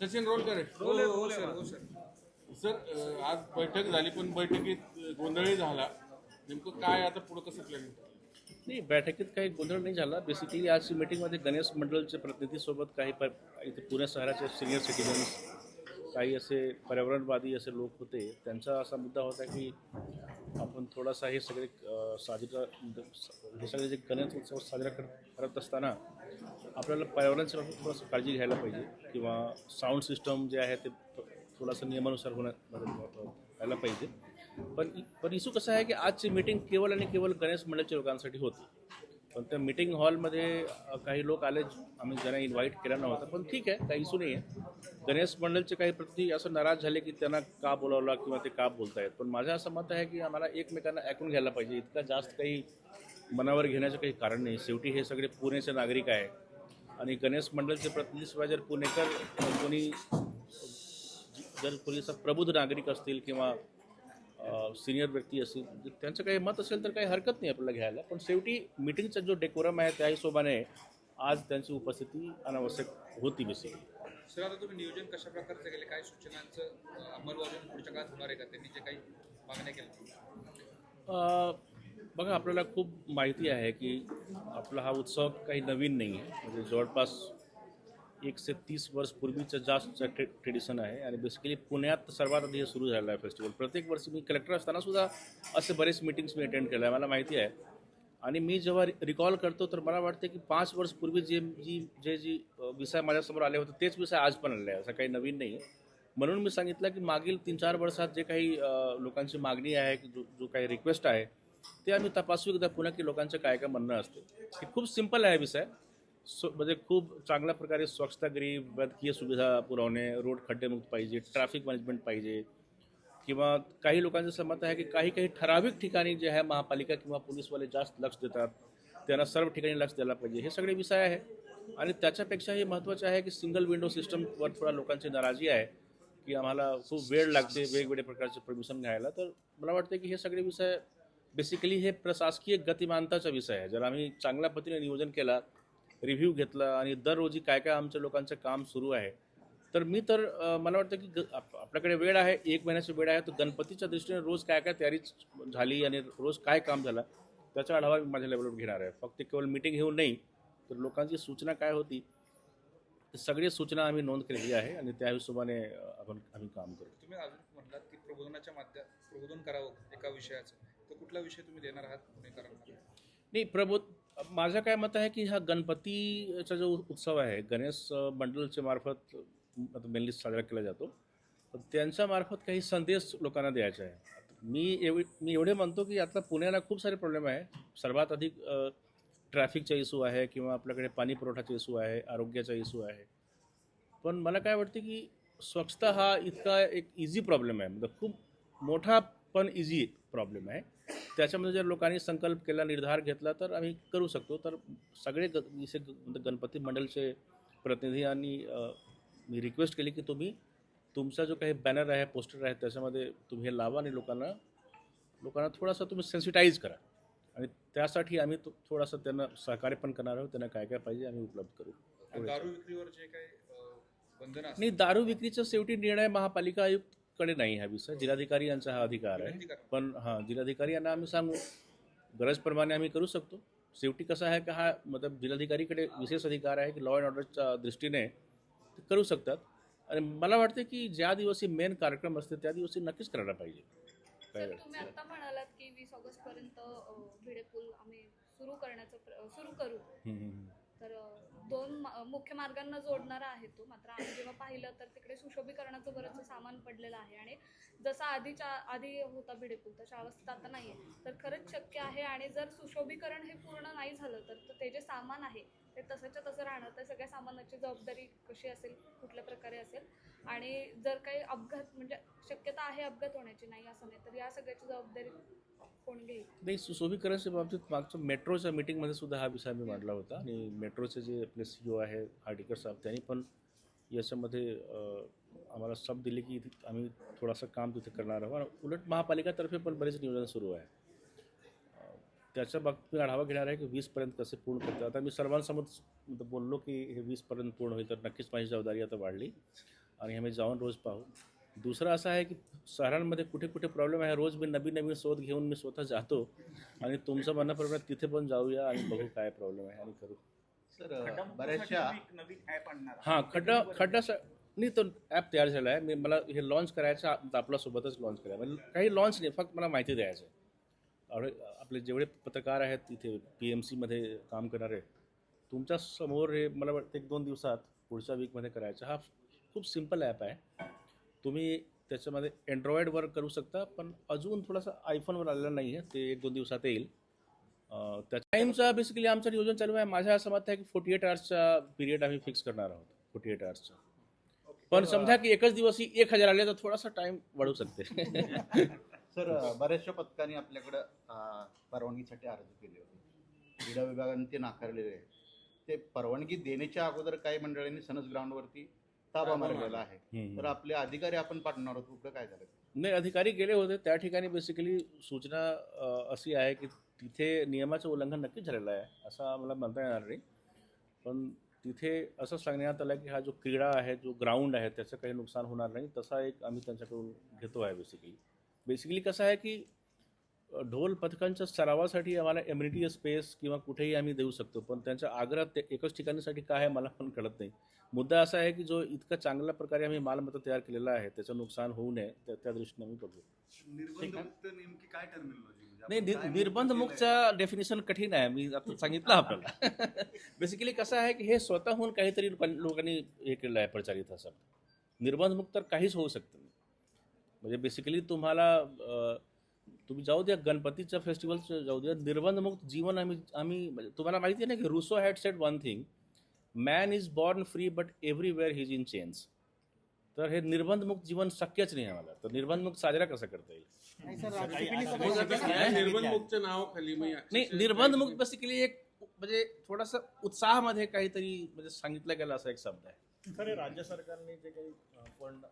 सचिन रोलकर हो हो सर हो सर. आज बैठक झाली पण बैठकीत गोंधळही झाला. नेमकं काय आता पुढं कसं प्लॅनिंग नाही बैठकीत काही गोंधळ नाही झाला. बेसिकली आजची मीटिंगमध्ये गणेश मंडळचे प्रतिनिधीसोबत काही इथे पुणे शहराचे सिनियर सिटीजन्स काही असे पर्यावरणवादी असे लोक होते त्यांचा असा मुद्दा होता की आपण थोडासा हे सगळे साजरा हे सगळे जे गणेश उत्सव साजरा कर करत असताना आपल्याला पर्यावरणाच्या बाबतीत थोडंसं काळजी घ्यायला पाहिजे किंवा साऊंड सिस्टम जे आहे ते थोडासा थोडंसं नियमानुसार होण्या व्हायला पाहिजे. पण पण इशू कसं आहे की आजची मीटिंग केवळ आणि केवळ गणेश मंडळाच्या लोकांसाठी होती. पण त्या मीटिंग हॉलमध्ये काही लोक आले आम्ही ज्यांना इन्व्हाइट केला नव्हता पण ठीक आहे काही इशू नाही आहे गणेश मंडळचे काही प्रति असं नाराज झाले की त्यांना का बोलावला किंवा ते का बोलतायत? पण माझं असं मत आहे की आम्हाला एकमेकांना ऐकून घ्यायला पाहिजे. इतका जास्त काही मनावर घेण्याचं काही कारण नाही. शेवटी हे सगळे पुणेचे नागरिक आहे. आणि गणेश मंडळचे प्रतिनिधीशिवाय जर पुणेकर कोणी जर कोणी असं प्रबुद्ध नागरिक असतील किंवा सिनियर व्यक्ती असतील जर त्यांचं काही मत असेल तर काही हरकत नाही आपल्याला घ्यायला. पण शेवटी मिटिंगचा जो डेकोरम आहे त्या हिशोबाने आज त्यांची उपस्थिती अनावश्यक होती बेसिकली सर आता तुम्ही नियोजन कशा प्रकारचं केले? काय सूचनांचं अंमलबजावणी पुढच्या काळात होणार आहे का? त्यांनी जे काही मागण्या केल्या. बघा आपल्याला खूप माहिती आहे की आपला हा उत्सव काही नवीन नाही आहे म्हणजे जवळपास एक से तीस वर्ष पूर्वीचं जास्त ट्रे ट्रेडिशन आहे. आणि बेसिकली पुण्यात सर्वात आधी हे सुरू झालं आहे फेस्टिवल प्रत्येक वर्षी मी कलेक्टर असताना सुद्धा असे बरेच मीटिंग्स मी अटेंड केलं आहे मला माहिती आहे. आणि मी जेव्हा रिकॉल करतो तर मला वाटतं की पाच वर्ष पूर्वी जे जी जे जी विषय माझ्यासमोर आले होते तेच विषय आज पण आले आहे असं काही नवीन नाही. आहे म्हणून मी सांगितलं की मागील तीन चार वर्षात जे काही लोकांची मागणी आहे की जो जो काही रिक्वेस्ट आहे ते आम्ही तपासू एकदा पुन्हा की लोकांचं काय काय म्हणणं असते. हे खूप सिंपल आहे विषय. सो म्हणजे खूप चांगल्या प्रकारे स्वच्छतागृही वैद्यकीय सुविधा पुरवणे रोड खड्डेमुक्त पाहिजे ट्रॅफिक मॅनेजमेंट पाहिजे किंवा काही लोकांचं असं आहे की काही काही ठराविक ठिकाणी जे आहे महापालिका किंवा पोलीसवाले जास्त लक्ष देतात त्यांना सर्व ठिकाणी लक्ष द्यायला पाहिजे. हे सगळे विषय आहे. आणि त्याच्यापेक्षाही महत्त्वाचे आहे की सिंगल विंडो सिस्टमवर थोडा लोकांची नाराजी आहे की आम्हाला खूप वेळ लागते वेगवेगळ्या प्रकारचे परमिशन घ्यायला. तर मला वाटतं की हे सगळे विषय बेसिकली हे प्रशासकीय गतिमानताचा विषय आहे. जर आम्ही चांगल्या पद्धतीने नियोजन केला रिव्ह्यू घेतला आणि दररोजी काय काय आमच्या लोकांचं काम सुरू आहे तर मी तर मला वाटतं की आपल्याकडे वेळ आहे एक महिन्याची वेळ आहे. तर गणपतीच्या दृष्टीने रोज काय काय तयारी झाली आणि रोज काय काम झालं त्याचा आढावा मी माझ्या लेवलवर घेणार आहे. फक्त केवळ मिटिंग घेऊन नाही तर लोकांची सूचना काय होती सगळी सूचना आम्ही नोंद केलेली आहे आणि त्या हिशोबाने आपण आम्ही काम करू तुम्ही अजून म्हणलात की प्रबोधनाच्या माध्यम प्रबोधन करावं एका विषयाचं. तर कुठला विषय तुम्ही देणार आहात? पुणेकरांना नाही प्रबोध माझं काय मत आहे की हा गणपतीचा जो उत्सव आहे गणेश मंडळच्या मार्फत आता मेनली साजरा केला जातो. तर त्यांच्यामार्फत काही संदेश लोकांना द्यायचा आहे. मी एव मी एवढे म्हणतो की आता पुण्याला खूप सारे प्रॉब्लेम आहे. सर्वात अधिक ट्रॅफिकचा इशू आहे किंवा आपल्याकडे पाणी पुरवठाचा इशू आहे आरोग्याचा इशू आहे. पण मला काय वाटते की स्वच्छता हा इतका एक इझी प्रॉब्लेम आहे. म्हणजे खूप मोठा पण इझी प्रॉब्लेम आहे. त्याच्यामध्ये जर लोकांनी संकल्प केला निर्धार घेतला तर आम्ही करू शकतो. तर सगळे ग विषय गणपती मंडळचे प्रतिनिधी आणि मी रिक्वेस्ट केली की तुम्ही तुमचा जो काही बॅनर आहे पोस्टर आहे त्याच्यामध्ये तुम्ही हे लावा आणि लोकांना लोकांना थोडासा तुम्ही सेन्सिटाईज करा. आणि त्यासाठी आम्ही थोडासा त्यांना सहकार्य पण करणार आहोत त्यांना काय काय पाहिजे आम्ही उपलब्ध करू. दारू विक्रीवर जे काही बंधनं नाही दारू विक्रीचा शेवटी निर्णय महापालिका आयुक्तकडे नाही हा विषय. जिल्हाधिकारी यांचा हा अधिकार आहे. पण हां जिल्हाधिकारी यांना आम्ही सांगू. गरजप्रमाणे आम्ही करू शकतो. शेवटी कसं आहे का हा मतलब जिल्हाधिकारीकडे विशेष अधिकार आहे की लॉ अँड ऑर्डरच्या दृष्टीने ते करू शकतात. आणि मला वाटते की ज्या दिवशी मेन कार्यक्रम असते त्या दिवशी नक्कीच करायला पाहिजे. सर तुम्ही आता म्हणालात की वीस ऑगस्ट पर्यंत भिडे पूल आम्ही सुरू करण्याचं सुरू करू. तर दोन मुख्य मार्गांना जोडणारा आहे तो. मात्र आम्ही जेव्हा पाहिलं तर तिकडे सुशोभीकरणाचं बरंचसं सामान पडलेलं आहे. आणि जसा आधीच्या आधी होता भिडे पूल तशा अवस्थेत आता नाही आहे तर खरंच शक्य आहे. आणि जर सुशोभीकरण हे पूर्ण नाही झालं तर ते जे सामान आहे ते तसंच्या तसं राहणं तर सगळ्या सामानाची जबाबदारी कशी असेल कुठल्या प्रकारे असेल आणि जर काही अपघात म्हणजे शक्यता आहे अपघात होण्याची नाही असं नाही तर या सगळ्याची जबाबदारी कोण घेईल? नाही सुशोभीकरणाच्या बाबतीत मागचं मेट्रोच्या मीटिंगमध्ये सुद्धा हा विषय मी मांडला होता आणि मेट्रोचे जे आपले सी ओ आहे हार्डिकर साहेब त्यांनी पण याच्यामध्ये आम्हाला सब दिले की आम्ही थोडासा काम तिथे करणार आहोत. आणि उलट महापालिकातर्फे पण बरेच नियोजन सुरू आहे. त्याच्या बाबतीत मी आढावा घेणार आहे की वीसपर्यंत कसे पूर्ण करतात. आता मी सर्वांसमोर बोललो की हे वीसपर्यंत पूर्ण होईल तर नक्कीच माझी जबाबदारी आता वाढली. आणि आम्ही जाऊन रोज पाहू. दुसरं असं आहे की शहरांमध्ये कुठे कुठे प्रॉब्लेम आहे रोज मी नवीन नवीन शोध घेऊन मी स्वतः जातो. आणि तुमचं म्हणण्याप्रमाणे तिथे पण जाऊया आणि बघू काय प्रॉब्लेम आहे आणि करू. सर बऱ्याचशा नवीन ॲप आणणार हां खड्डा खड्डा स- नाही तो ॲप तयार झाला आहे मी मला हे लॉन्च करायचं आप- आपल्यासोबतच लॉन्च करायचं म्हणजे काही लॉन्च नाही फक्त मला माहिती द्यायचं आहे. आपले आपले जेवढे पत्रकार आहेत इथे पी एम सीमध्ये काम करणारे तुमच्यासमोर हे मला वाटतं एक दोन दिवसात पुढच्या वीकमध्ये करायचं. हा खूप सिंपल ॲप आहे. तुम्ही त्याच्यामध्ये अँड्रॉइडवर करू शकता पण अजून थोडासा आयफोनवर आलेला नाही आहे ते एक दोन दिवसात येईल. त्या टाईमचा बेसिकली आमचं नियोजन चालू आहे. माझ्या असं मत आहे की फोर्टी एट आवर्सचा पिरियड आम्ही फिक्स करणार आहोत फोर्टी एट आवर्सचा पण समजा की एकच दिवसी एक हजार आले तर थोडासा टाइम वाढू शकते. सर बऱ्याचशा पथकांनी आपल्याकडं परवानगीसाठी अर्ज केले होते. क्रीडा विभागाने ते नाकारलेले आहे ते परवानगी देण्याच्या अगोदर काही मंडळांनी सनस ग्राउंडवरती ताबा मारलेला आहे. तर आपले अधिकारी आपण पाठवणार होतो कुठं काय झालं? नाही अधिकारी गेले होते. त्या ठिकाणी बेसिकली सूचना अशी आहे की तिथे नियमाचं उल्लंघन नक्कीच झालेलं आहे असं आम्हाला म्हणता येणार नाही. पण तिथे असं सांगण्यात आलं की हा जो क्रीडा आहे जो ग्राउंड आहे त्याचं काही नुकसान होणार नाही. तसा एक आम्ही त्यांच्याकडून घेतो आहे बेसिकली बेसिकली कसं आहे की ढोल पथकांच्या सरावासाठी आम्हाला एम्युनिटी स्पेस किंवा कुठेही आम्ही देऊ शकतो पण त्यांच्या आग्रहात ते एकच ठिकाणीसाठी काय आहे मला पण कळत नाही. मुद्दा असा आहे की जो इतका चांगल्या प्रकारे आम्ही मालमत्ता तयार केलेला आहे त्याचं नुकसान होऊ नये त्या त्या दृष्टीने आम्ही बघू निर्बंधमुक्त म्हणजे नाही निर्बंध? मुक्तचं डेफिनेशन कठीण आहे मी आता सांगितलं आपल्याला. बेसिकली कसं आहे की हे स्वतःहून काहीतरी लोकां- लोकांनी हे केलं आहे प्रचारित असं. निर्बंध मुक्त तर काहीच होऊ शकतं नाही. म्हणजे बेसिकली तुम्हाला तुम्ही जाऊ द्या गणपतीच्या फेस्टिवलचं जाऊ द्या. निर्बंधमुक्त जीवन आम्ही आम्ही म्हणजे तुम्हाला माहिती आहे ना की Rousseau had said one thing man is born free but everywhere his in chains तर हे निर्बंधमुक्त जीवन शक्यच नाही आम्हाला. तर निर्बंधमुक्त साजरा कसा करता येईल? नाही अक्षरशः निर्बंध काय- मुक्त बेसिकली एक म्हणजे थोडासा उत्साहामध्ये काहीतरी म्हणजे सांगितलं गेलं असा एक शब्द आहे. खरे राज्य सरकारने जे काही फंड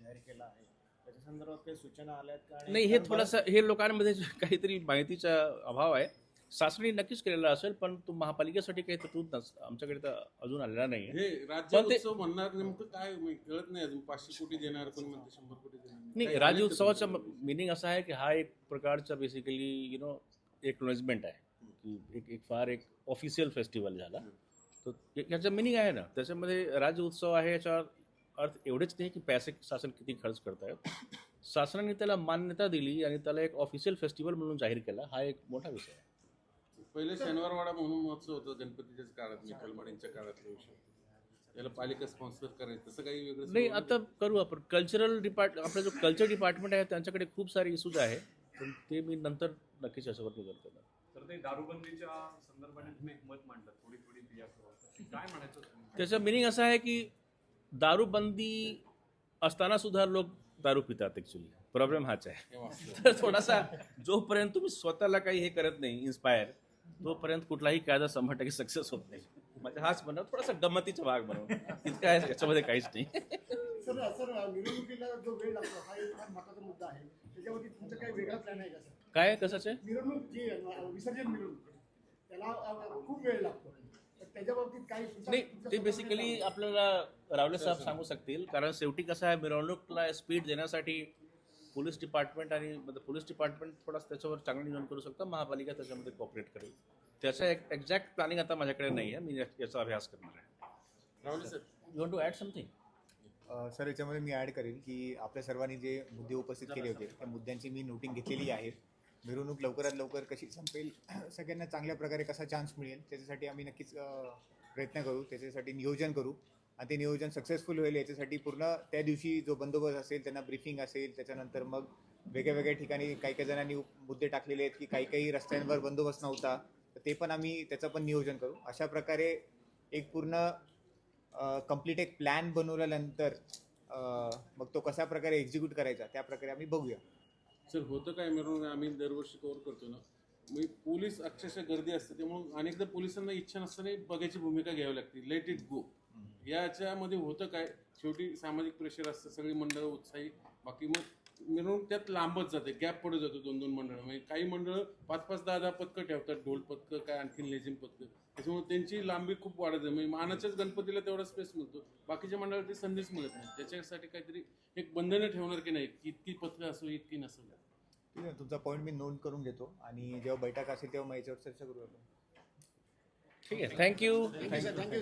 जाहीर केला आहे त्याच्या संदर्भात काही सूचना आल्या आहेत का आणि नाही हे कारण थोडंसं हे लोकांमध्ये काहीतरी माहितीचा अभाव आहे शासनाने नक्कीच केलेला असेल पण तो महापालिकेसाठी काही तरतूद नस आमच्याकडे तर अजून आलेला नाही आहे हे राज्य पण ते- उत्सव म्हणणार नेमकं काय म्हणजे कळत नाही अजून पाचशे कोटी देणार कोण म्हणते शंभर कोटी देणार नाही. काही राज्य का उत्सवाचं तुमच्याकडे? मिनिंग असं आहे की हा एक प्रकारचा बेसिकली यु नो एक्नॉलेजमेंट आहे. की एक एक फार एक ऑफिशियल फेस्टिवल झाला. तर ते- याचं मिनिंग आहे ना. त्याच्यामध्ये राज्य उत्सव आहे याचा अर्थ एवढेच नाही की पैसे शासन किती खर्च करतायत शासनाने त्याला मान्यता दिली आणि त्याला एक ऑफिशियल फेस्टिवल म्हणून जाहीर केला हा एक मोठा विषय आहे. पहिले शनिवारवाडा म्हणून महोत्सव होतं गणपतीच्याच काळात मिखलमाडींच्या काळातला विषय त्याला पालिका स्पॉन्सर करायचं तसं काही वेगळं नाही आता करू आपण. कल्चरल डिपार्ट आपला जो कल्चर डिपार्टमेंट आहे त्यांच्याकडे खूप सारे इश्यूज आहे. पण ते मी नंतर नक्कीच याच्यावर निवेदन करणार. तर ते दारूबंदीच्या संदर्भाने तुम्ही एक मत मांडलं थोडी थोडी करू. काय म्हणायचं? त्याचं मिनिंग असं आहे की दारूबंदी असताना सुद्धा लोक दारू पितात ॲक्च्युली प्रॉब्लेम हाच आहे. तर थोडासा जोपर्यंत तुम्ही स्वतःला काही हे करत नाही इन्स्पायर तोपर्यंत कुठलाही कायदा शंभर टक्के सक्सेस होत नाही. म्हणजे हाच म्हणा थोडासा गमतीचा भाग म्हणून. इतकं आहे याच्यामध्ये काहीच नाही. सर सर मिरवणुकीला जो वेळ लागतो हा एक फार महत्त्वाचा मुद्दा आहे. त्याच्यावरती तुमचा काही वेगळा प्लॅन आहे का सर? काय कशाचे? मिरवणूक जी अ, विसर्जन मिरवणूक त्याला अ, खूप वेळ लागतो. तर त्याच्या बाबतीत काही तुमचा- नाही ते बेसिकली? आपल्याला रावले साहेब सांगू शकतील कारण शेवटी कसं आहे मिरवणूकला स्पीड देण्यासाठी पोलीस डिपार्टमेंट आणि म्हणजे पोलीस डिपार्टमेंट थोडासा त्याच्यावर चांगलं नियोजन करू शकतं महापालिका त्याच्यामध्ये कॉपरेट करेल. त्याचं एक एक्झॅक्ट प्लॅनिंग आता माझ्याकडे नाही आहे मी याचा अभ्यास करणार आहे. Rahul sir. You want to add something sir याच्यामध्ये मी ॲड करेन की आपल्या सर्वांनी जे मुद्दे उपस्थित केले होते त्या मुद्द्यांची मी नोटिंग घेतलेली आहे. मिरवणूक लवकरात लवकर कशी संपेल सगळ्यांना चांगल्या प्रकारे कसा चान्स मिळेल त्याच्यासाठी आम्ही नक्कीच प्रयत्न करू त्याच्यासाठी नियोजन करू. आणि ते नियोजन सक्सेसफुल होईल याच्यासाठी पूर्ण त्या दिवशी जो बंदोबस्त असेल त्यांना ब्रीफिंग असेल त्याच्यानंतर मग वेगळ्या वेगळ्या ठिकाणी काही काही जणांनी मुद्दे टाकलेले आहेत की काही काही रस्त्यांवर बंदोबस्त नव्हता तर ते पण आम्ही त्याचं पण नियोजन करू. अशा प्रकारे एक पूर्ण कंप्लीट एक प्लॅन बनवल्यानंतर मग तो कशा प्रकारे एक्झिक्यूट करायचा त्या प्रकारे आम्ही बघूया. सर होतं काय मिरवणूक? आम्ही दरवर्षी कव्हर करतो ना. मी पोलीस अक्षरशः गर्दी असते त्यामुळे अनेकदा पोलिसांना इच्छा नसताना बघायची भूमिका घ्यावी लागते. लेट इट गो याच्यामध्ये होतं काय? शेवटी सामाजिक प्रेशर असतं सगळी मंडळ उत्साही. बाकी मग मिरवणूक त्यात लांबच जाते गॅप पडत जातो दोन दोन मंडळ. म्हणजे काही मंडळ पाच पाच दहा दहा पथकं ठेवतात ढोल पथकं काय आणखी लेझिम पथकं त्याच्यामुळे त्यांची लांबी खूप वाढत आहे म्हणजे मानाच्याच गणपतीला तेवढा स्पेस मिळतो. बाकीच्या मंडळाला ती संधीच मिळत नाही. त्याच्यासाठी काहीतरी एक बंधनं ठेवणार की नाही? की इतकी पथकं असो इतकी नसेल ठीक आहे तुमचा पॉईंट मी नोंद करून घेतो. आणि जेव्हा बैठक असेल तेव्हा याच्यावर चर्चा करू आपण. ठीक आहे. Thank you thank you